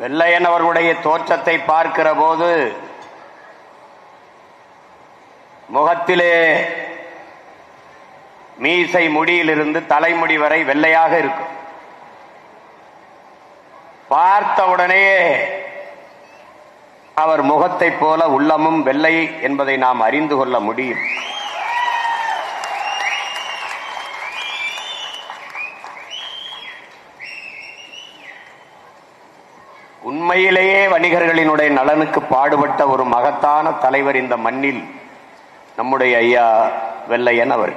வெள்ளையன் அவர்களுடைய தோற்றத்தை பார்க்கிற போது முகத்திலே மீசை முடியிலிருந்து தலைமுடி வரை வெள்ளையாக இருக்கும். பார்த்தவுடனே அவர் முகத்தைப் போல உள்ளமும் வெள்ளை என்பதை நாம் அறிந்து கொள்ள முடியும். உண்மையிலேயே வணிகர்களினுடைய நலனுக்கு பாடுபட்ட ஒரு மகத்தான தலைவர் இந்த மண்ணில் நம்முடைய ஐயா வெள்ளையன் அவர்.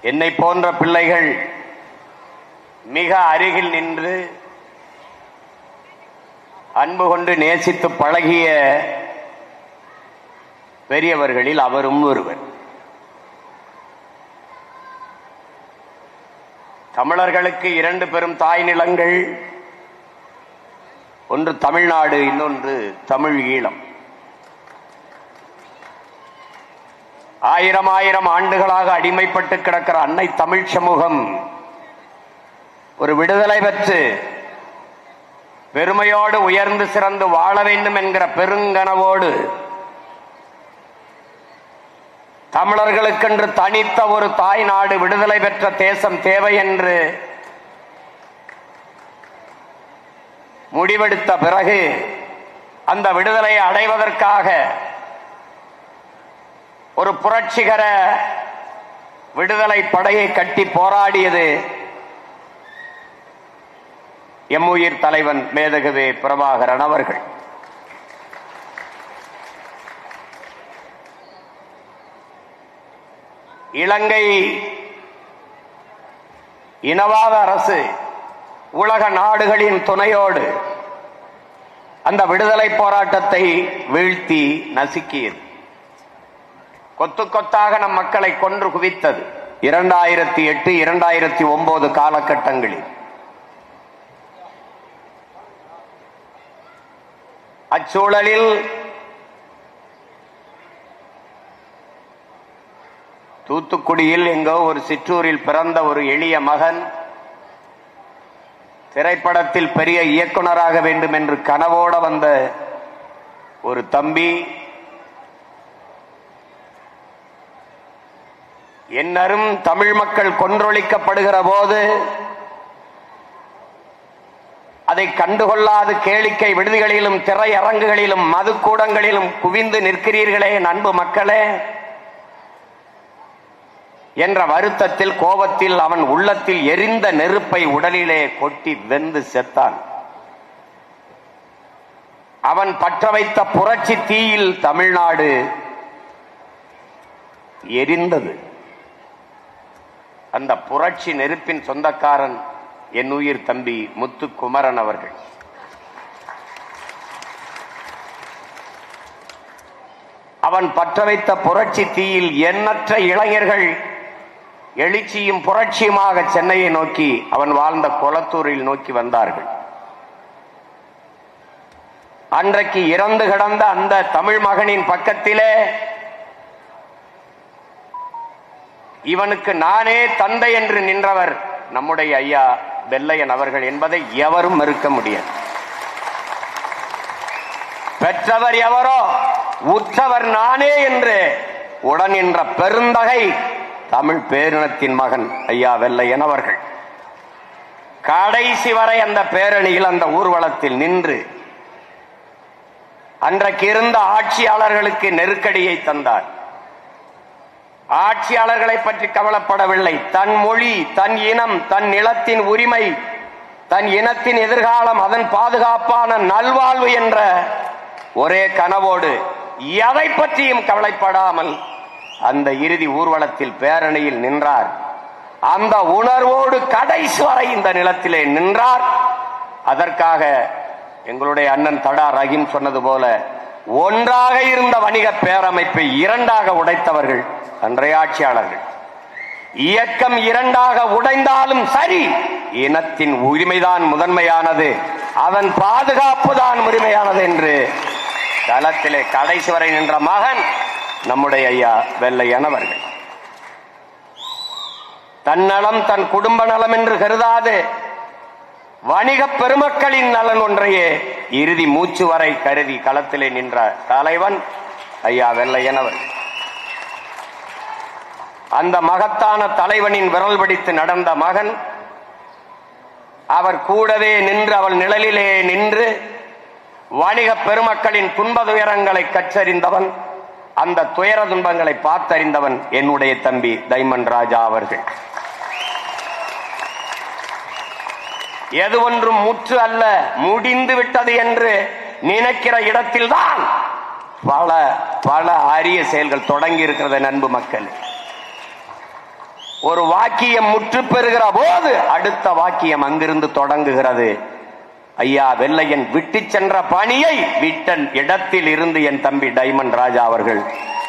என்னை போன்ற பிள்ளைகள் மிக அருகில் நின்று அன்பு கொண்டு நேசித்து பழகிய பெரியவர்களில் அவரும் ஒருவர். தமிழர்களுக்கு இரண்டு பெரும் தாய் நிலங்கள். ஒன்று தமிழ்நாடு இன்னொன்று தமிழ் ஈழம். ஆயிரம் ஆயிரம் ஆண்டுகளாக அடிமைப்பட்டு கிடக்கிற அன்னை தமிழ் சமூகம் ஒரு விடுதலை பெற்று பெருமையோடு உயர்ந்து சிறந்து வாழ வேண்டும் என்கிற பெருங்கனவோடு தமிழர்களுக்கென்று தனித்த ஒரு தாய் நாடு விடுதலை பெற்ற தேசம் தேவை என்று முடிவெடுத்த பிறகு அந்த விடுதலையை அடைவதற்காக ஒரு புரட்சிகர விடுதலை படையை கட்டி போராடியது எம்முயிர் தலைவன் மேதகவே பிரபாகரன் அவர்கள். இலங்கை இனவாத அரசு உலக நாடுகளின் துணையோடு அந்த விடுதலை போராட்டத்தை வீழ்த்தி நசுக்கியது. கொத்து கொத்தாக நம் மக்களை கொன்று குவித்தது. இரண்டாயிரத்தி எட்டு இரண்டாயிரத்தி ஒன்பது காலகட்டங்களில். அச்சூழலில் தூத்துக்குடியில் எங்கோ ஒரு சிற்றூரில் பிறந்த ஒரு எளிய மகன் திரைப்படத்தில் பெரிய இயக்குனராக வேண்டும் என்று கனவோட வந்த ஒரு தம்பி என்னரும் தமிழ் மக்கள் கொன்றொழிக்கப்படுகிற போது அதை கண்டுகொள்ளாது கேளிக்கை விடுதிகளிலும் திரையரங்குகளிலும் மதுக்கூடங்களிலும் குவிந்து நிற்கிறீர்களே நண்பு அன்பு மக்களே. என்ற வருத்தத்தில் கோபத்தில் அவன் உள்ளத்தில் எரிந்த நெருப்பை உடலிலே கொட்டி வெந்து செத்தான். அவன் பற்ற வைத்த புரட்சி தீயில் தமிழ்நாடு எரிந்தது. அந்த புரட்சி நெருப்பின் சொந்தக்காரன் என் உயிர் தம்பி முத்துக்குமரன் அவர்கள். அவன் பற்ற வைத்த புரட்சி தீயில் எண்ணற்ற இளைஞர்கள் எழுச்சியும் புரட்சியுமாக சென்னையை நோக்கி அவன் வாழ்ந்த கொளத்தூரில் நோக்கி வந்தார்கள். அன்றைக்கு இறந்து கிடந்த அந்த தமிழ் மகனின் பக்கத்திலே இவனுக்கு நானே தந்தை என்று நின்றவர் நம்முடைய ஐயா வெள்ளையன் அவர்கள் என்பதை எவரும் மறுக்க முடியாது. பெற்றவர் எவரோ உற்றவர் நானே என்று உடன் என்ற பெருந்தகை தமிழ் பேரினத்தின் மகன் ஐயா வெள்ளையன் அவர்கள். கடைசி வரை அந்த பேரணியில் அந்த ஊர்வலத்தில் நின்று அன்றைக்கு இருந்த ஆட்சியாளர்களுக்கு நெருக்கடியை தந்தார். ஆட்சியாளர்களை பற்றி கவலைப்படவில்லை. தன் மொழி தன் இனம் தன் நிலத்தின் உரிமை தன் இனத்தின் எதிர்காலம் அதன் பாதுகாப்பான நல்வாழ்வு என்ற ஒரே கனவோடு எதை பற்றியும் கவலைப்படாமல் அந்த இறுதி ஊர்வலத்தில் பேரணியில் நின்றார். அந்த உணர்வோடு கடைசி வரை இந்த நிலத்திலே நின்றார். அதற்காக எங்களுடைய அண்ணன் தடா ரஹீம் சொன்னது போல ஒன்றாக இருந்த வணிக பேரமைப்பை இரண்டாக உடைத்தவர்கள் அன்றைய ஆட்சியாளர்கள் இயக்கம் இரண்டாக உடைந்தாலும் சரி இனத்தின் உரிமைதான் முதன்மையானது. அதன் பாதுகாப்பு தான் உரிமையானது என்று களத்திலே கடைசி வரை நின்ற மகன் நம்முடைய ஐயா வெள்ளையன் அவர்கள். தன்னலம் தன் குடும்ப நலம் என்று கருதாது. வணிக பெருமக்களின் நலன் ஒன்றையே இறுதி மூச்சு வரை கருதி களத்திலே நின்ற தலைவன் ஐயா வெள்ளையன் அவர்கள். அந்த மகத்தான தலைவனின் விரல் பிடித்து நடந்த மகன் அவர் கூடவே நின்று அவள் நிழலிலே நின்று வணிக பெருமக்களின் துன்பது துயரங்களை கற்றறிந்தவன் அந்த துயர துன்பங்களை பார்த்தறிந்தவன் என்னுடைய தம்பி தைமன் ராஜா அவர்கள். எது ஒன்றும் முற்று அல்ல முடிந்து விட்டது என்று நினைக்கிற இடத்தில்தான் பல பல அரிய செயல்கள் தொடங்கி இருக்கிறது நண்பு மக்கள். ஒரு வாக்கியம் முற்று பெறுகிற போது அடுத்த வாக்கியம் அங்கிருந்து தொடங்குகிறது. ஐயா வெள்ளையன் விட்டு சென்ற பணியை விட்டன் இடத்தில் இருந்து என் தம்பி டைமண்ட் ராஜா அவர்கள்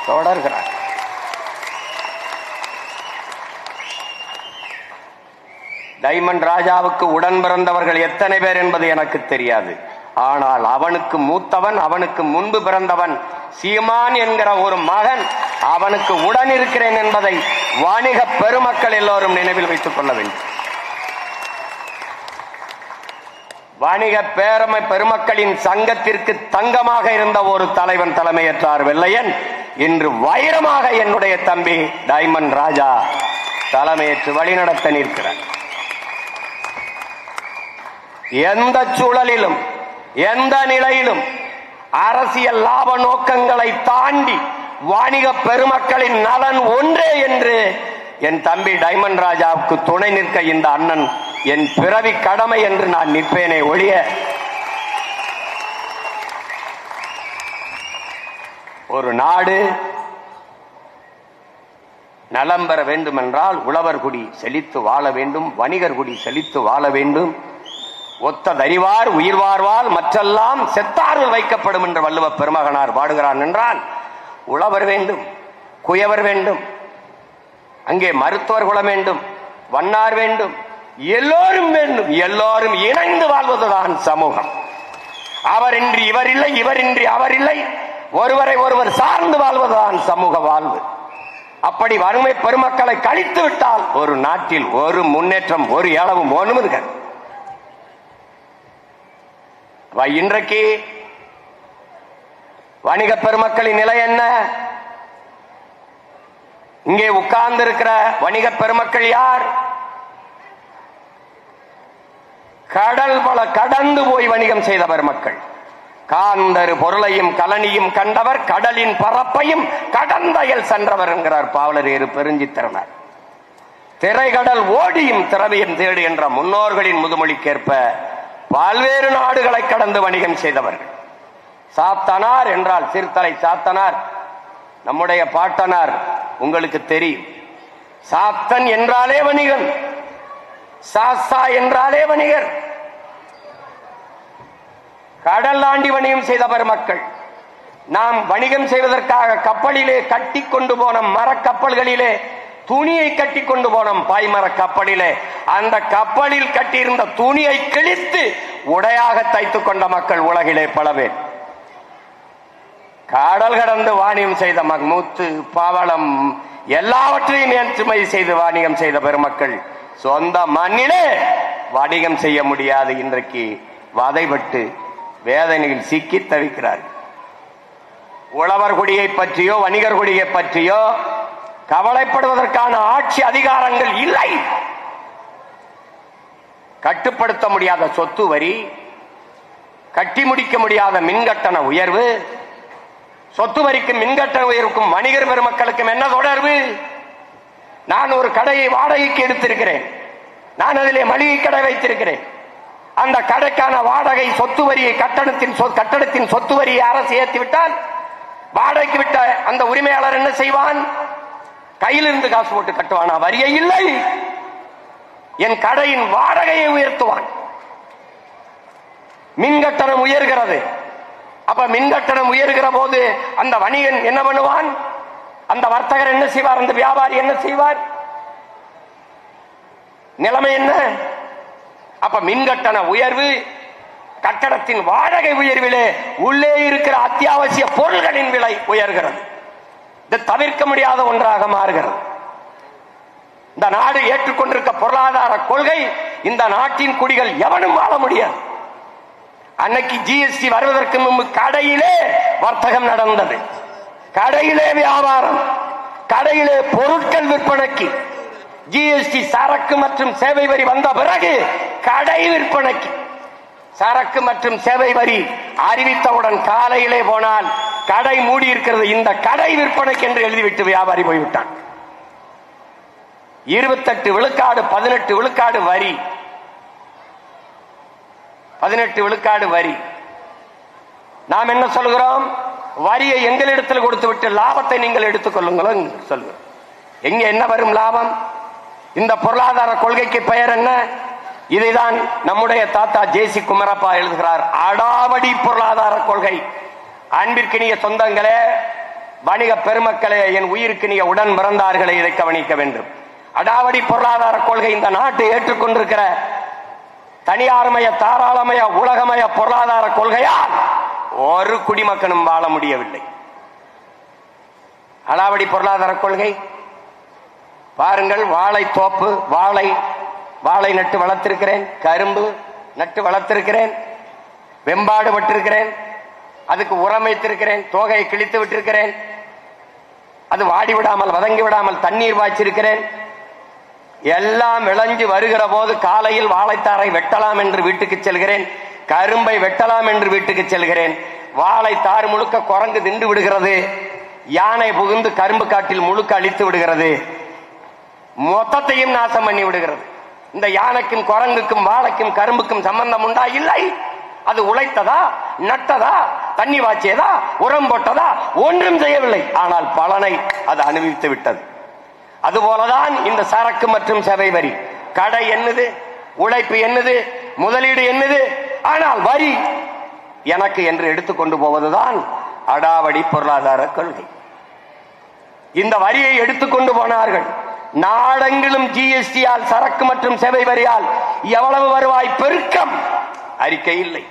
தொடர்கிறார். டைமண்ட் ராஜாவுக்கு உடன் பிறந்தவர்கள் எத்தனை பேர் என்பது எனக்கு தெரியாது. ஆனால் அவனுக்கு மூத்தவன் அவனுக்கு முன்பு பிறந்தவன் சீமான் என்கிற ஒரு மகன் அவனுக்கு உடன் இருக்கிறேன் என்பதை வணிக பெருமக்கள் எல்லோரும் நினைவில் வைத்துக் கொள்ள வேண்டும். வணிக பேரமை பெருமக்களின் சங்கத்திற்கு தங்கமாக இருந்த ஒரு தலைவன் தலைமையேற்றார் வெள்ளையன் இன்று வைரமாக என்னுடைய தம்பி டைமண்ட் ராஜா தலைமையேற்று வழிநடத்த நிற்கிறார். எந்த சூழலிலும் எந்த நிலையிலும் அரசியல் லாப நோக்கங்களை தாண்டி வாணிக பெருமக்களின் நலன் ஒன்றே என்று என் தம்பி டைமண்ட் ராஜாவுக்கு துணை நிற்க இந்த அண்ணன் என் பிறவி கடமை என்று நான் நிற்பேனே ஒழிய ஒரு நாடு நலம் பெற வேண்டுமென்றால் உழவர் குடி செழித்து வாழ வேண்டும் வணிகர் குடி செழித்து வாழ வேண்டும். ஒத்த தறிவார் உயிர் வாழ்வால் மற்றெல்லாம் செத்தார்கள் வைக்கப்படும் என்று வள்ளுவ பெருமகனார் பாடுகிறான் என்றால் உழவர் வேண்டும் குயவர் வேண்டும் அங்கே மருத்துவர் குலம் வேண்டும் வண்ணார் வேண்டும் எல்லோரும் வேண்டும். எல்லோரும் இணைந்து வாழ்வதுதான் சமூகம். அவரின்றி இவர் இல்லை இவரின்றி அவர் இல்லை ஒருவரை ஒருவர் சார்ந்து வாழ்வதுதான் சமூக வாழ்வு. அப்படி வறுமை பெருமக்களை கழித்து விட்டால் ஒரு நாட்டில் ஒரு முன்னேற்றம் ஒரு இளவும் ஒன்றும் இருக்காது இன்றைக்கு வணிக பெருமக்களின் நிலை என்ன? இங்கே உட்கார்ந்து இருக்கிற வணிக பெருமக்கள் யார்? கடல் பல கடந்து போய் வணிகம் செய்தவர் மக்கள். காந்தரு பொருளையும் கலனியும் கண்டவர் கடலின் பரப்பையும் கடந்தயல் சென்றவர் என்கிறார் பாவலர் ஏறு பெருஞ்சித்திரனார். திரைகடல் ஓடியும் திரவியம் தேடு என்ற முன்னோர்களின் முதுமொழிக்கேற்ப பல்வேறு நாடுகளை கடந்து வணிகம் செய்தவர்கள். சாத்தனார் என்றால் சிறுத்தலை சாத்தனார் நம்முடைய பாட்டனார் உங்களுக்கு தெரியும். சாத்தன் என்றாலே வணிகன் சாஸ்தா என்றாலே வணிகர். கடல் ஆண்டி வணிகம் செய்த பெருமக்கள். நாம் வணிகம் செய்வதற்காக கப்பலிலே கட்டி கொண்டு போன மரக்கப்பல்களிலே துணியை கட்டி கொண்டு போனோம் பாய்மர கப்பலிலே அந்த கப்பலில் கட்டியிருந்த துணியை கிழித்து உடையாக தைத்துக் கொண்ட மக்கள் உலகிலே பல பேர். கடல் கடந்து வாணிகம் செய்த மூத்து பவளம் எல்லாவற்றையும் ஏற்றுமதி செய்து வாணிகம் செய்த பெருமக்கள் சொந்த மண்ணிலே வணிகம் செய்ய முடியாது. இன்றைக்கு வதைபட்டு வேதனையில் சிக்கி தவிக்கிறார் உழவர் குடியை பற்றியோ வணிகர் குடியை பற்றியோ கவலைப்படுவதற்கான ஆட்சி அதிகாரங்கள் இல்லை. கட்டுப்படுத்த முடியாத சொத்து வரி கட்டி முடிக்க முடியாத மின்கட்டண உயர்வு சொத்து வரிக்கும் மின்கட்டண உயர்வுக்கும் வணிகர் பெருமக்களுக்கும் என்ன தொடர்பு? நான் ஒரு கடையை வாடகைக்கு எடுத்திருக்கிறேன். நான் அதிலே மளிகை கடை வைத்திருக்கிறேன். அந்த கடைக்கான வாடகை சொத்து வரியை கட்டணத்தின் கட்டடத்தின் சொத்து வரியை அரசு ஏற்றி விட்டால் வாடகைக்கு விட்ட அந்த உரிமையாளர் என்ன செய்வான்? கையிலிருந்து காசு போட்டு கட்டுவானா? வரியை இல்லை. என் கடையின் வாடகையை உயர்த்துவான். மின் கட்டணம் உயர்கிறது. அப்ப மின் கட்டணம் உயர்கிற போது அந்த வணிகன் என்ன பண்ணுவான்? அந்த வர்த்தகர் என்ன செய்வார்? அந்த வியாபாரி என்ன செய்வார்? நிலைமை என்ன? அப்ப மின்கட்டண உயர்வு கட்டடத்தின் வாடகை உயர்விலே உள்ளே இருக்கிற அத்தியாவசிய பொருள்களின் விலை உயர்கிறது. இது தவிர்க்க முடியாத ஒன்றாக மாறுகிறது. இந்த நாடு ஏற்றுக்கொண்டிருக்க பொருளாதார கொள்கை இந்த நாட்டின் குடிகள் எவனும் வாழ முடியாது. அன்னைக்கு ஜிஎஸ்டி வருவதற்கு முன்பு கடையிலே வர்த்தகம் நடந்தது. கடையிலே வியாபாரம் கடையிலே பொருட்கள் விற்பனைக்கு ஜிஎஸ்டி சரக்கு மற்றும் சேவை வரி வந்த பிறகு கடை விற்பனைக்கு. சரக்கு மற்றும் சேவை வரி அறிவித்தவுடன் காலையிலே போனால் கடை மூடி இருக்கிறது. இந்த கடை விற்பனைக்கு என்று எழுதிவிட்டு வியாபாரி போய்விட்டான். இருபத்தெட்டு விழுக்காடு பதினெட்டு விழுக்காடு வரி. பதினெட்டு விழுக்காடு வரி. நாம் என்ன சொல்கிறோம்? வரியை எங்களிடத்தில் கொடுத்து விட்டு லாபத்தை நீங்கள் எடுத்துக் கொள்ளுங்கள் சொல்கிறோம். எங்க என்ன வரும் லாபம்? இந்த பொருளாதார கொள்கைக்கு பெயர் என்ன? இதைதான் நம்முடைய தாத்தா ஜேசி குமரப்பா எழுதுகிறார். அடாவடி பொருளாதார கொள்கை. அன்பிற்கினிய சொந்தங்களே வணிக பெருமக்களே என் உயிருக்கினிய உடன் பிறந்தார்களே இதை கவனிக்க வேண்டும். அடாவடி பொருளாதார கொள்கை இந்த நாட்டை ஏற்றுக்கொண்டிருக்கிற தனியார்மய தாராளமய உலகமய பொருளாதார கொள்கையால் ஒரு குடிமக்கனும் வாழ முடியவில்லை. அடாவடி பொருளாதார கொள்கை பாருங்கள் வாழை தோப்பு வாழை வாழை நட்டு வளர்த்திருக்கிறேன் கரும்பு நட்டு வளர்த்திருக்கிறேன் வெம்பாடு பட்டிருக்கிறேன் அதுக்கு உரம் வைத்திருக்கிறேன் தோகையை கிழித்து விட்டிருக்கிறேன் அது வாடி விடாமல் வதங்கி விடாமல் தண்ணீர் பாய்ச்சிருக்கிறேன். எல்லாம் விளைஞ்சு வருகிற போது காலையில் வாழைத்தாரை வெட்டலாம் என்று வீட்டுக்கு செல்கிறேன் கரும்பை வெட்டலாம் என்று வீட்டுக்கு செல்கிறேன். வாழைத்தார் முழுக்க குரங்கு திண்டு விடுகிறது யானை புகுந்து கரும்பு காட்டில் முழுக்க அழித்து விடுகிறது. மொத்தத்தையும் நாசம் பண்ணி விடுகிறது. இந்த யானைக்கும் குரங்குக்கும் வாழைக்கும் கரும்புக்கும் சம்பந்தம் உண்டா? இல்லை. அது உழைத்ததா? நட்டதா? தண்ணி வாய்ச்சியதா உரம் போட்டதா? ஒன்றும் செய்யவில்லை. ஆனால் பலனை அது அனுபவித்து விட்டது. அதுபோலதான் இந்த சரக்கு மற்றும் சேவை வரி. கடை என்னது? உழைப்பு என்னது? முதலீடு என்னது? ஆனால் வரி எனக்கு என்று எடுத்துக்கொண்டு போவதுதான் அடாவடி பொருளாதார கொள்கை. இந்த வரியை எடுத்துக்கொண்டு போனார்கள். நாடெங்கிலும் ஜிஎஸ்டியால் சரக்கு மற்றும் சேவை வரியால் எவ்வளவு வருவாய் பெருக்கம்? அறிக்கை இல்லை.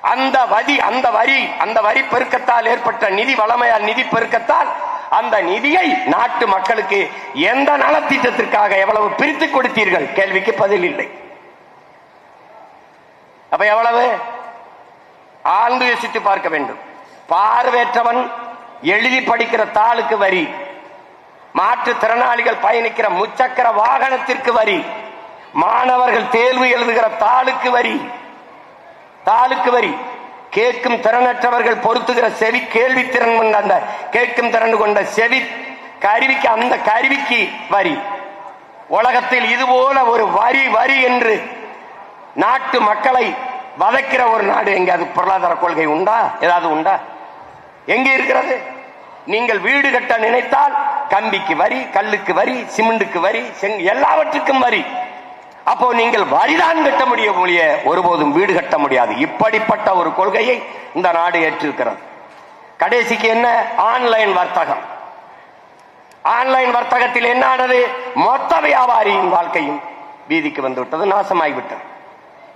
அந்த வரி அந்த வரி அந்த வரி பெருக்கத்தால் ஏற்பட்ட நிதி வளமையால் நிதி பெருக்கத்தால் அந்த நிதியை நாட்டு மக்களுக்கு எந்த நலத்திட்டத்திற்காக எவ்வளவு பிரித்து கொடுத்தீர்கள்? கேள்விக்கு பதில் இல்லை. அப்ப எவ்வளவு? ஆழ்ந்து யோசித்து பார்க்க வேண்டும். பார்வையற்றவன் எழுதி படிக்கிற தாளுக்கு வரி. மாற்றுத்திறனாளிகள் பயணிக்கிற முச்சக்கர வாகனத்திற்கு வரி. மாணவர்கள் தேர்வு எழுதுகிற தாளுக்கு வரி. தாளுக்கு வரி. கேட்கும் திறனற்றவர்கள் பொருத்துகிற செவி கேள்வி திறன் கொண்ட அந்த கேட்கும் திறன் கொண்ட செவி கருவிக்கு அந்த கருவிக்கு வரி. உலகத்தில் இதுபோல ஒரு வரி வரி என்று நாட்டு மக்களை வதைக்கிற ஒரு நாடு எங்கேயாவது பொருளாதார கொள்கை உண்டா? ஏதாவது உண்டா? எங்க இருக்கிறது? நீங்கள் வீடு கட்ட நினைத்தால் கம்பிக்கு வரி கல்லுக்கு வரி சிமெண்டுக்கு வரி எல்லாவற்றுக்கும் வரி. அப்போ நீங்கள் வரிதான் கட்ட முடியும் முடிய ஒருபோதும் வீடு கட்ட முடியாது. இப்படிப்பட்ட ஒரு கொள்கையை இந்த நாடு ஏற்றிருக்கிறது. கடைசிக்கு என்ன? ஆன்லைன் வர்த்தகம். ஆன்லைன் வர்த்தகத்தில் என்ன ஆனது? மொத்த வியாபாரியின் வாழ்க்கையும் வீதிக்கு வந்து விட்டது நாசமாகிவிட்டது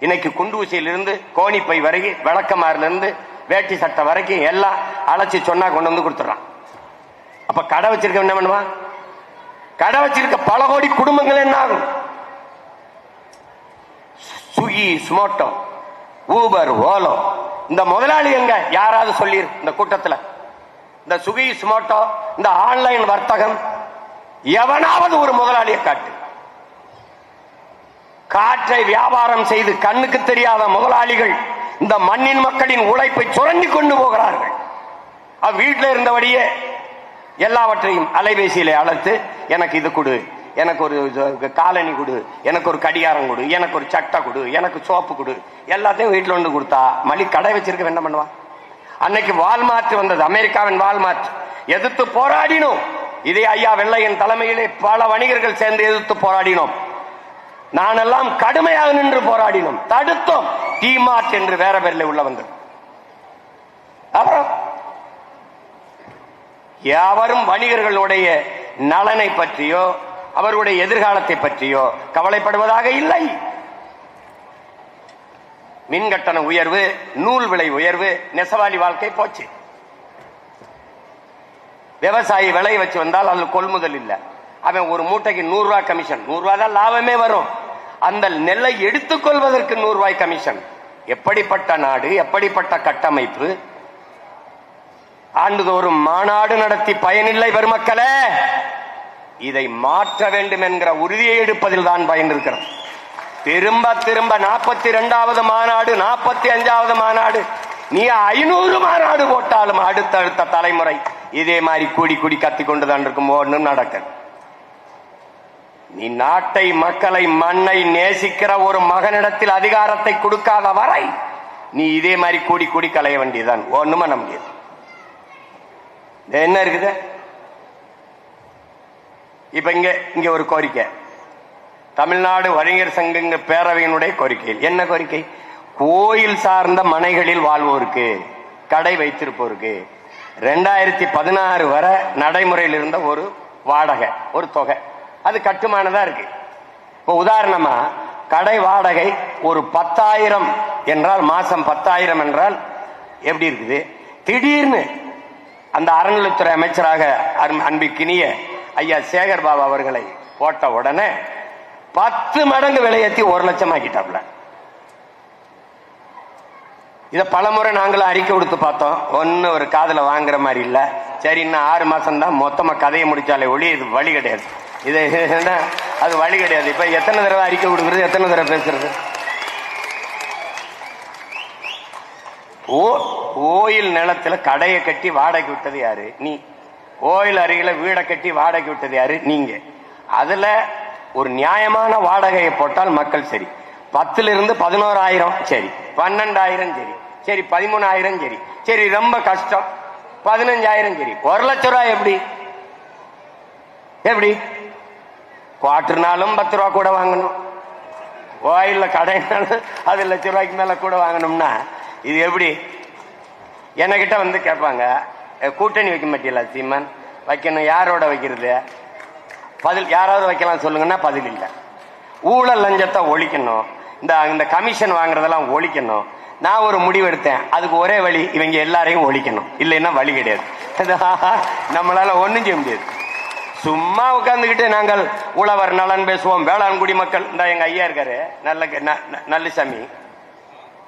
இன்னைக்கு குண்டூசியிலிருந்து கோணிப்பை வரைக்கும் விளக்கமாரிலிருந்து வேட்டி சட்டை வரைக்கும் எல்லாம் அழைச்சி சொன்னா கொண்டு வந்து கொடுத்துட்றான். அப்ப கடை வச்சிருக்க என்ன பண்ணுவான் கடை வச்சிருக்க பல கோடி குடும்பங்கள் என்ன ஆகும்? சுகி ஸ்மோட்டோ ஊபர் ஓலோ இந்த முதலாளி எங்க? யாராவது சொல்லி இந்த கூட்டத்துல. இந்த சுகி ஸ்மோட்டோ இந்த ஆன்லைன் வர்த்தகம் எவனாவது ஒரு முதலாளியை காட்டு. காற்றை வியாபாரம் செய்து கண்ணுக்கு தெரியாத முதலாளிகள் இந்த மண்ணின் மக்களின் உழைப்பை சுரண்டி கொண்டு போகிறார்கள். அவ வீட்டில் இருந்தபடியே எல்லாவற்றையும் அலைபேசியில அழைத்து எனக்கு இது கொடு எனக்கு ஒரு காலனி காலணி கொடு எனக்கு ஒரு கடிகாரம் கொடு எனக்கு ஒரு சட்டை கொடு எனக்கு சோப்பு கொடு எல்லாத்தையும் வீட்டில் வந்து கொடுத்தா மல்லி கடை வச்சிருக்க என்ன பண்ணுவான் அன்னைக்கு வால்மார்ட் வந்தது அமெரிக்காவின் வால்மார்ட். எதிர்த்து போராடினோம். இதே ஐயா வெள்ளையன் தலைமையிலே பல வணிகர்கள் சேர்ந்து எதிர்த்து போராடினோம். நானெல்லாம் கடுமையாக நின்று போராடினோம். தடுத்தோம். டிமார்ட் என்று வேற பேரில் உள்ள வந்தது. அப்புறம் யாவரும் வணிகர்களுடைய நலனை பற்றியோ அவருடைய எதிர்காலத்தை பற்றியோ கவலைப்படுவதாக இல்லை. மின் கட்டண உயர்வு நூல் விலை உயர்வு நெசவாளி வாழ்க்கை போச்சு. விவசாயி விலை வச்சு வந்தால் அதில் கொள்முதல் இல்லை. அவன் ஒரு மூட்டைக்கு நூறு ரூபாய் கமிஷன். நூறு ரூபாய் தான் லாபமே வரும். அந்த நெல்லை எடுத்துக்கொள்வதற்கு நூறு ரூபாய் கமிஷன். எப்படிப்பட்ட நாடு எப்படிப்பட்ட கட்டமைப்பு ஆண்டுதோறும் மாநாடு நடத்தி பயனில்லை பெருமக்களே. இதை மாற்ற வேண்டும் என்கிற உறுதியை எடுப்பதில் தான் பயன் திரும்ப திரும்ப நாற்பத்தி இரண்டாவது மாநாடு நாற்பத்தி அஞ்சாவது மாநாடு நீ ஐநூறு மாநாடு போட்டாலும் அடுத்தடுத்த தலைமுறை இதே மாதிரி கூடி கூடி கத்திக் கொண்டுதான் இருக்கும். ஒன்றும் நடக்க நீ நாட்டை மக்களை மண்ணை நேசிக்கிற ஒரு மகனிடத்தில் அதிகாரத்தை கொடுக்காத வரை நீ இதே மாதிரி கூடி கூடி கலைய வேண்டியதுதான். ஒண்ணும் நம்பியது என்ன இருக்குது? இப்ப இங்க இங்க ஒரு கோரிக்கை. தமிழ்நாடு வணிகர் சங்க பேரவையினுடைய கோரிக்கை. என்ன கோரிக்கை? கோயில் சார்ந்த மனைகளில் வாழ்வோருக்கு கடை வைத்திருப்போருக்கு. ரெண்டாயிரத்தி பதினாறு வரை நடைமுறையில் இருந்த ஒரு வாடகை ஒரு தொகை. அது கட்டுமானதா இருக்கு. இப்போ உதாரணமா கடை வாடகை ஒரு பத்தாயிரம் என்றால் மாசம் பத்தாயிரம் என்றால் எப்படி இருக்குது? திடீர்னு அந்த அறநிலைத்துறை அமைச்சராக அன்பிக்கினிய ஐயா சேகர் பாபு அவர்களை போட்ட உடனே பத்து மடங்கு விலையேத்தி ஒரு லட்சம் ஆக்கிட்டாப்ல இத பலமுறை நாங்களும் அறிக்கை கொடுத்து பார்த்தோம். ஒன்னும் ஒரு காதுல வாங்குற மாதிரி இல்ல. சரி இன்னும் ஆறு மாசம் தான் மொத்தமா கதையை முடிச்சாலே ஒளி இது வழி கிடையாது. இது அது வழி கிடையாது. இப்ப எத்தனை தடவை அறிக்கை கொடுக்குறது எத்தனை தடவை பேசுறது? கோயில் நிலத்துல கடையை கட்டி வாடகை விட்டது யாரு? நீ. கோயில் அருகில வீடை கட்டி வாடகை விட்டது யாரு? நீங்க. அதுல ஒரு நியாயமான வாடகையை போட்டால் மக்கள் சரி. பத்துல இருந்து பதினோராயிரம் சரி. பன்னெண்டாயிரம் சரி. சரி பதிமூணாயிரம் சரி. சரி ரொம்ப கஷ்டம். பதினஞ்சாயிரம் சரி. ஒரு லட்சம் ரூபாய் எப்படி? எப்படி? குவார்டர்னாலும் பத்து ரூபா கூட வாங்கணும். கோயில்ல கடைனாலும் அது லட்ச ரூபாய்க்கு மேல கூட வாங்கணும்னா இது எப்படி? என்கிட்ட வந்து கேட்பாங்க கூட்டணி வைக்க மாட்டீங்களா சீமான்? வைக்கணும். யாரோட வைக்கிறது? பதில் யாராவது வைக்கலாம் சொல்லுங்கன்னா பதில் இல்லை. ஊழல் லஞ்சத்தை ஒழிக்கணும். இந்த இந்த கமிஷன் வாங்குறதெல்லாம் ஒழிக்கணும். நான் ஒரு முடிவு எடுத்தேன். அதுக்கு ஒரே வழி இவங்க எல்லாரையும் ஒழிக்கணும். இல்லைன்னா வழி கிடையாது. நம்மளால ஒன்றும் செய்ய முடியாது. சும்மா உட்காந்துக்கிட்டு நாங்கள் உழவர் நலன் பேசுவோம் வேளாண் குடிமக்கள் இந்த எங்க ஐயா இருக்காரு. நல்ல ந- ந-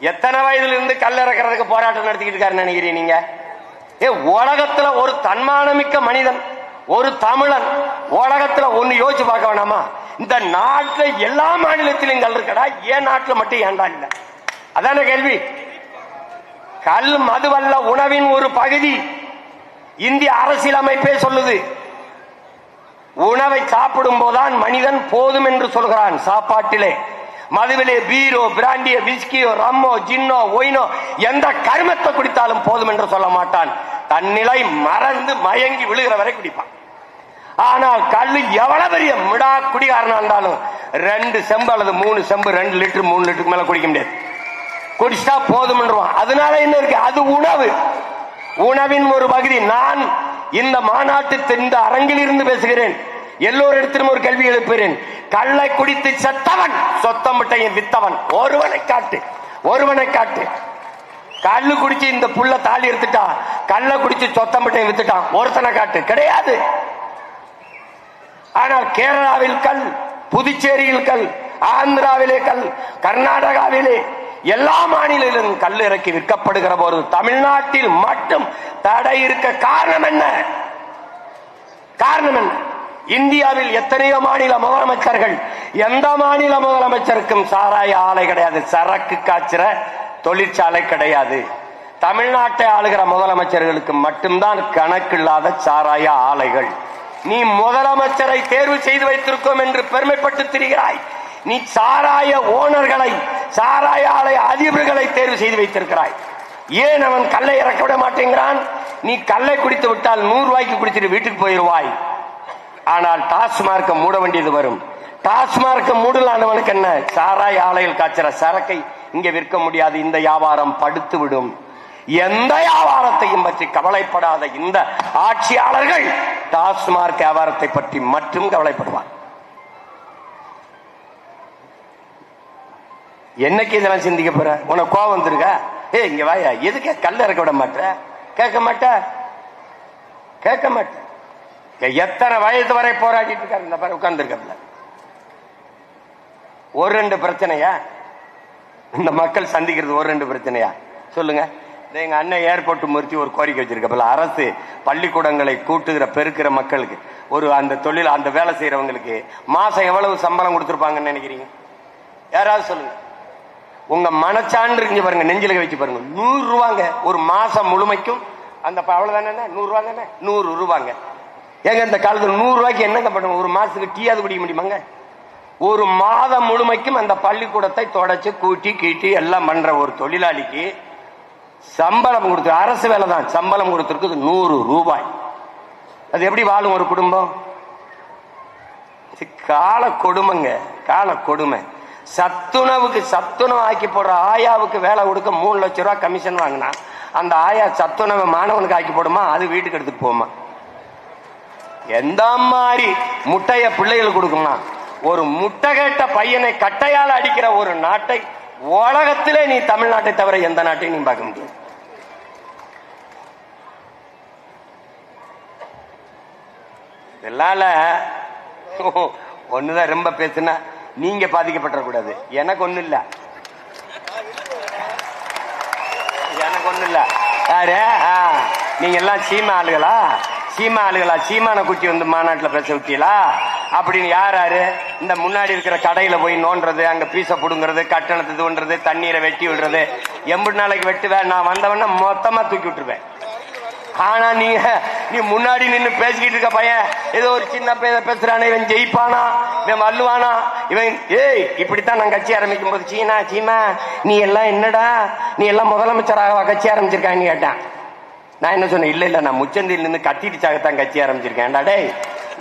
எத்தனை வயதுல இருந்து கல் இறக்கிறதுக்கு போராட்டம் நடத்திக்கிட்டு இருக்காருன்னு நினைக்கிறீங்க நீங்க? ஏ உலகத்துல ஒரு தன்மானமிக்க மனிதன் ஒரு தமிழன் உலகத்துல ஒண்ணு யோசிச்சு பார்க்க வேணாமா? இந்த நாட்டுல எல்லா மாநிலத்திலும் கல் இருக்கடா ஏன் நாட்டுல மட்டும் ஏண்டா இல்ல? அதான கேள்வி. கல் மதுவல்ல உணவின் ஒரு பகுதி இந்திய அரசியலமைப்பே சொல்லுது. உணவை சாப்பிடும் போதுதான் மனிதன் போதும் என்று சொல்கிறான் சாப்பாட்டிலே. மதுவிலே பீரோ பிராண்டியோ விஸ்கியோ ரம்மோ ஜின்னோ ஒயினோ எந்த கருமத்தை குடித்தாலும் போதும் என்று சொல்ல மாட்டான். தன்னிலை மறந்து மயங்கி விழுகிற வரை குடிப்பான். ஆனால் கல்லு எவ்வளவு பெரிய மிடா குடிகாரனா இருந்தாலும் ரெண்டு செம்பு அல்லது மூணு செம்பு ரெண்டு லிட்டர் மூணு லிட்டருக்கு மேல குடிக்க முடியாது. குடிச்சா போதும்ன்றான் அதனால என்ன இருக்கு? அது உணவு. உணவின் ஒரு பகுதி. நான் இந்த மாநாட்டு இந்த அரங்கில் இருந்து பேசுகிறேன். எல்லோரிடத்திலும் ஒரு கேள்வி எழுப்புகிறேன். கள்ளை குடித்து செத்தவன் சொத்தம் சொத்தமிட்டையும் வித்தவன். ஒருவனை காட்டு ஒருவனை காட்டு. கல்லு குடிச்சு இந்த புள்ள தாலி எடுத்துட்டா கல்ல குடிச்சு சொத்தம் சொத்தமிட்டையும் வித்துட்டான் ஒருத்தனை காட்டு. கிடையாது. ஆனால் கேரளாவில் கல் புதுச்சேரியில் கல் ஆந்திராவிலே கல் கர்நாடகாவிலே எல்லா மாநிலத்திலும் கல் இறக்கி விற்கப்படுகிற போது தமிழ்நாட்டில் மட்டும் தடை இருக்க காரணம் என்ன? காரணம் என்ன? இந்தியாவில் எத்தனையோ மாநில முதலமைச்சர்கள் எந்த மாநில முதலமைச்சருக்கும் சாராய ஆலை கிடையாது. சரக்கு காய்ச்சுற தொழிற்சாலை கிடையாது. தமிழ்நாட்டை ஆளுகிற முதலமைச்சர்களுக்கு மட்டும்தான் கணக்கில்லாத சாராய ஆலைகள். நீ முதலமைச்சரை தேர்வு செய்து வைத்திருக்கோம் என்று பெருமைப்பட்டு திரிகிறாய். நீ சாராய ஓனர்களை சாராய ஆலை அதிபர்களை தேர்வு செய்து வைத்திருக்கிறாய். ஏன் அவன் கல்லை இறக்க விட மாட்டேங்கிறான்? நீ கல்லை குடித்து விட்டால் நூறு ரூபாய்க்கு குடிச்சிட்டு வீட்டுக்கு போயிருவாய். ஆனால் டாஸ்மார்க்க மூட வேண்டியது வரும். டாஸ்மார்க்க மூடலானவனுக்கு என்ன? சாராய் ஆலையில் காய்ச்சற சரக்கை இங்க விற்க முடியாது. இந்த வியாபாரம் படுத்து விடும் எந்த வியாபாரத்தையும் பற்றி கவலைப்படாத இந்த ஆட்சியாளர்கள் டாஸ்மார்க் வியாபாரத்தை பற்றி மட்டும் கவலைப்படுவார். என்னைக்கு இதெல்லாம் சிந்திக்க போற? உனக்கு கோவம் வந்துருக்க? ஏ இங்க வாயா. எதுக்கே? கல்ல இறக்க விட மாட்ட கேட்க மாட்ட கேட்க மாட்ட எத்தனை வயது வரை போராடிட்டு இருக்காரு? இந்த பாரு உட்கார்ந்து ஒரு ரெண்டு பிரச்சனையா? இந்த மக்கள் சந்திக்கிறது ஒரு ரெண்டு பிரச்சனையா? சொல்லுங்க. எங்க அண்ணன் ஏர்போர்ட் முறிச்சு ஒரு கோரிக்கை வச்சிருக்கப்பல. அரசு பள்ளிக்கூடங்களை கூட்டுகிற பெருக்கிற மக்களுக்கு ஒரு அந்த தொழில் அந்த வேலை செய்யறவங்களுக்கு மாசம் எவ்வளவு சம்பளம் கொடுத்துருப்பாங்கன்னு நினைக்கிறீங்க? யாராவது சொல்லுங்க. உங்க மனச்சான்று இங்க பாருங்க நெஞ்சில வச்சு பாருங்க. நூறு ரூபாங்க. ஒரு மாசம் முழுமைக்கும் அந்த ப- அவ்வளவுதானே நூறு ரூபாங்க நூறு ரூபாங்க. ஏங்க இந்த காலத்தில் நூறுரூவாய்க்கு என்னங்க பண்ணுவோம்? ஒரு மாதத்துக்கு டீயாவது குடிக்க முடியுமாங்க? ஒரு மாதம் முழுமைக்கும் அந்த பள்ளிக்கூடத்தை தொடச்சி கூட்டி கீட்டி எல்லாம் பண்ணுற ஒரு தொழிலாளிக்கு சம்பளம் கொடுத்து அரசு வேலை தான். சம்பளம் கொடுத்துருக்குது நூறு ரூபாய். அது எப்படி வாழும் ஒரு குடும்பம்? கால கொடுமைங்க கால கொடுமை. சத்துணவுக்கு சத்துணவு ஆக்கி போடுற ஆயாவுக்கு வேலை கொடுக்க மூணு லட்ச ரூபா கமிஷன் வாங்கினா அந்த ஆயா சத்துணவை மாணவனுக்கு ஆக்கி போடுமா? அது வீட்டுக்கு எடுத்துட்டு போமா எந்த மாதிரி முட்டைய பிள்ளைகள் கொடுக்குமா ஒரு முட்டை கேட்ட பையனை கட்டையால் அடிக்கிற ஒரு நாட்டை உலகத்திலே நீ தமிழ்நாட்டை தவிர எந்த நாட்டையும் நீ பார்க்க முடியாது. இதெல்லாம் ஒண்ணுதான் ரொம்ப பேசுனா நீங்க பாதிக்கப்பட்டக்கூடாது எனக்கு ஒண்ணு இல்ல. எனக்கு ஒண்ணு இல்ல. யாரு? நீங்க எல்லாம் சீமா ஆளுகளா? சீமா ஆளுகளா? சீமான குட்டி வந்து மாநாட்டில் பேச விட்டீங்களா? அப்படின்னு யார் யாரு? இந்த முன்னாடி இருக்கிற கடையில போய் நோண்டுறது அங்க பீச புடுங்கிறது கட்டணத்தை தோன்றது தண்ணீரை வெட்டி விடுறது எம்பது நாளைக்கு வெட்டுவேன் நான் வந்தவன மொத்தமா தூக்கி விட்டுருவேன். ஆனா நீங்க நீ முன்னாடி நின்று பேசிக்கிட்டு இருக்க பையன் ஏதோ ஒரு சின்ன பையன் பேசுறானே இவன் ஜெயிப்பானா? இவன் வல்லுவானா இவன் ஏய் இப்படித்தான் நான் கட்சி ஆரம்பிக்கும் போது சீனா சீமா நீ எல்லாம் என்னடா? நீ எல்லாம் முதலமைச்சராக கட்சி ஆரம்பிச்சிருக்கான்னு கேட்டான். நான் என்ன சொன்னேன்? இல்ல இல்ல நான் முச்சந்தியில் நின்று கட்டிட்டு சாகத்தான் கட்சி ஆரம்பிச்சிருக்கேன். டே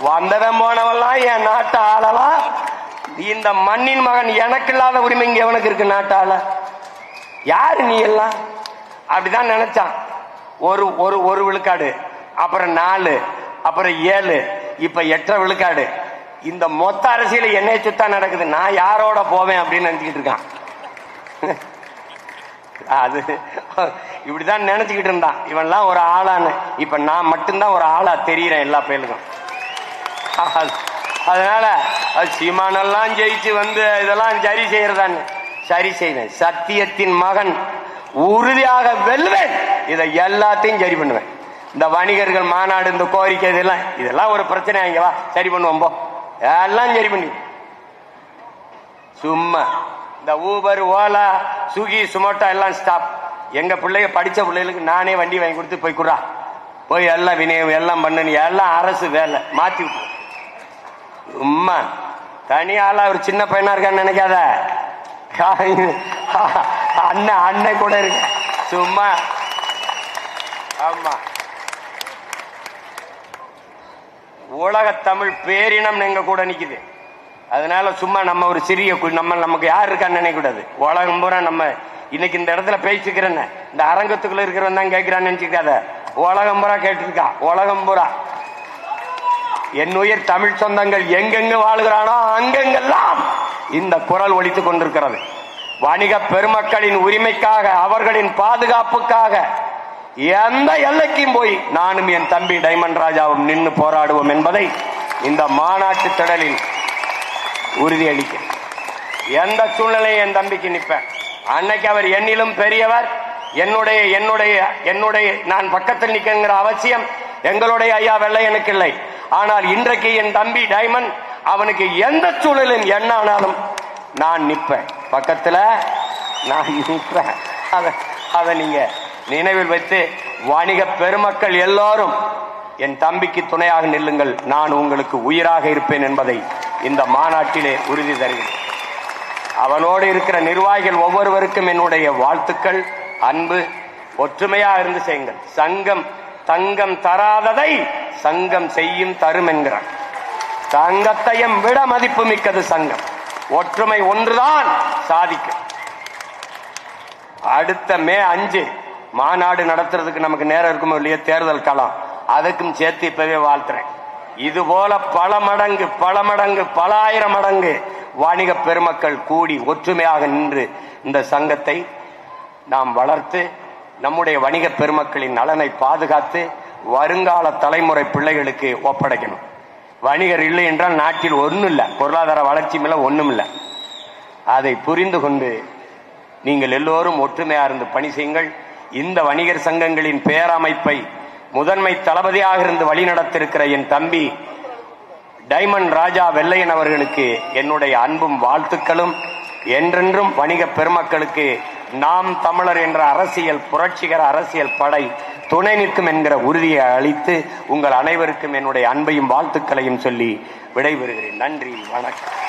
வந்தவன் போனவெல்லாம் என் நாட்டை ஆளலாம் இந்த மண்ணின் மகன் எனக்கு இல்லாத உரிமை இங்க எவனுக்கு இருக்கு நாட்டால யாரு நீ எல்லாம்? அப்படிதான் நினைச்சான். ஒரு ஒரு ஒரு விழுக்காடு அப்புறம் நாலு அப்புறம் ஏழு இப்ப எட்டரை விழுக்காடு. இந்த மொத்த அரசியல் என்னைய சுத்தா நடக்குது. நான் யாரோட போவேன் அப்படின்னு நினைச்சுக்கிட்டு இருக்கான். அது. இப்படிதான் நினைச்சுக்கிட்டு இருந்தான். இவன்லாம் ஒரு ஆளான்னு. இப்ப நான் மட்டும்தான் ஒரு ஆளா தெரியுறேன் எல்லா பேருக்கும். அதனால அது சீமானெல்லாம் ஜெயிச்சு வந்து இதெல்லாம் சரி செய்யறதான்னு. சரி செய்வேன். சத்தியத்தின் மகன் உறுதியாக வெல்வேன். இதை எல்லாத்தையும் சரி பண்ணுவேன். இந்த வணிகர்கள் மாநாடு இந்த கோரிக்கை இதெல்லாம் இதெல்லாம் ஒரு பிரச்சனை இங்க வா சரி பண்ணுவோம் போ. எல்லாம் சரி பண்ணி. சும்மா. இந்த ஊபர் ஓலா சுகி சுமோட்டோ எல்லாம் ஸ்டாப் எங்க பிள்ளைங்க படிச்ச பிள்ளைகளுக்கு நானே வண்டி வாங்கி கொடுத்து போய் குடுறா. போய் எல்லாம் வினயம் எல்லாம் பண்ணு எல்லாம் அரசு வேலை. மாத்தி உம்மா தனி ஆளா ஒரு சின்ன பையனா இருக்கான்னு நினைக்காத. அண்ணன் அண்ணன் கூட இருக்கு. சும்மா. ஆமா. உலக தமிழ் பேரினம் எங்க கூட நிக்குது. அதனால சும்மா நம்ம ஒரு சிறிய நம்ம நமக்கு யார் இருக்கான்னு நினைக்கக்கூடாது. உலகம் பூரா நம்ம இன்னைக்கு இந்த இடத்துல பேசிக்கிறேன்னு. இந்த அரங்கத்துக்குள்ள இருக்கிறவன் தான் கேட்கிறான்னு நினைச்சுக்காத. உலகம் பூரா கேட்டிருக்கா. உலகம் பூரா. என் உயிர் தமிழ் சொந்தங்கள் எங்கெங்க வாழ்கிறானோ அங்கெங்கெல்லாம் இந்த குரல் ஒழித்துக் கொண்டிருக்கிறது. வணிக பெருமக்களின் உரிமைக்காக அவர்களின் பாதுகாப்புக்காக எந்த எல்லைக்கும் போய் நானும் என் தம்பி டைமண்ட் ராஜாவும் நின்று போராடுவோம் என்பதை இந்த மாநாட்டு திடலில் உறுதியளிக்க எந்த சூழ்நிலையும் என் தம்பிக்கு நிற்பேன்? அன்னைக்கு அவர் என்னிலும் பெரியவர். என்னுடைய என்னுடைய என்னுடைய நான் பக்கத்தில் நிற்கிற அவசியம் எங்களுடைய ஐயா வெள்ளையனுக்கு இல்லை. ஆனால் இன்றைக்கு என் தம்பி டைமண்ட் அவனுக்கு எந்த சூழலில் என்ன ஆனாலும் நான் நிற்பேன். பக்கத்துல நான் நிற்பேன். அதை அதை நீங்க நினைவில் வைத்து வணிக பெருமக்கள் எல்லோரும் என் தம்பிக்கு துணையாக நில்லுங்கள். நான் உங்களுக்கு உயிராக இருப்பேன் என்பதை இந்த மாநாட்டிலே உறுதி தருகிறேன். அவனோடு இருக்கிற நிர்வாகிகள் ஒவ்வொருவருக்கும் என்னுடைய வாழ்த்துக்கள் அன்பு ஒற்றுமையா இருந்து செய்யுங்கள். சங்கம் தங்கம் தராததை சங்கம் செய்யும் தரும் என்கிறான் தங்கத்தையும் விட மதிப்பு மிக்கது சங்கம். ஒற்றுமை ஒன்றுதான் சாதிக்கும். அடுத்த மே அஞ்சு மாநாடு நடத்துறதுக்கு நமக்கு நேரம் இருக்குமோ இல்லையோ? தேர்தல் களம் அதுக்கும் சேர்த்து இப்பவே வாழ்த்துறேன். இது போல பல மடங்கு பல மடங்கு பல ஆயிரம் மடங்கு வணிக பெருமக்கள் கூடி ஒற்றுமையாக நின்று இந்த சங்கத்தை நாம் வளர்த்து நம்முடைய வணிக பெருமக்களின் நலனை பாதுகாத்து வருங்கால தலைமுறை பிள்ளைகளுக்கு ஒப்படைக்கணும். வணிகர் இல்லை என்றால் நாட்டில் ஒன்றும் இல்லை பொருளாதார வளர்ச்சி மேலே ஒன்றும் இல்லை அதை புரிந்து கொண்டு நீங்கள் எல்லோரும் ஒற்றுமையாக இருந்து பணி செய்யுங்கள். இந்த வணிகர் சங்கங்களின் பேரமைப்பை முதன்மை தளபதியாக இருந்து வழிநடத்திருக்கிற என் தம்பி டைமண்ட் ராஜா வெள்ளையன் அவர்களுக்கு என்னுடைய அன்பும் வாழ்த்துக்களும். என்றென்றும் வணிக பெருமக்களுக்கு நாம் தமிழர் என்ற அரசியல் புரட்சிகர அரசியல் படை துணை நிற்கும் என்கிற உறுதியை அளித்து உங்கள் அனைவருக்கும் என்னுடைய அன்பையும் வாழ்த்துக்களையும் சொல்லி விடைபெறுகிறேன். நன்றி வணக்கம்.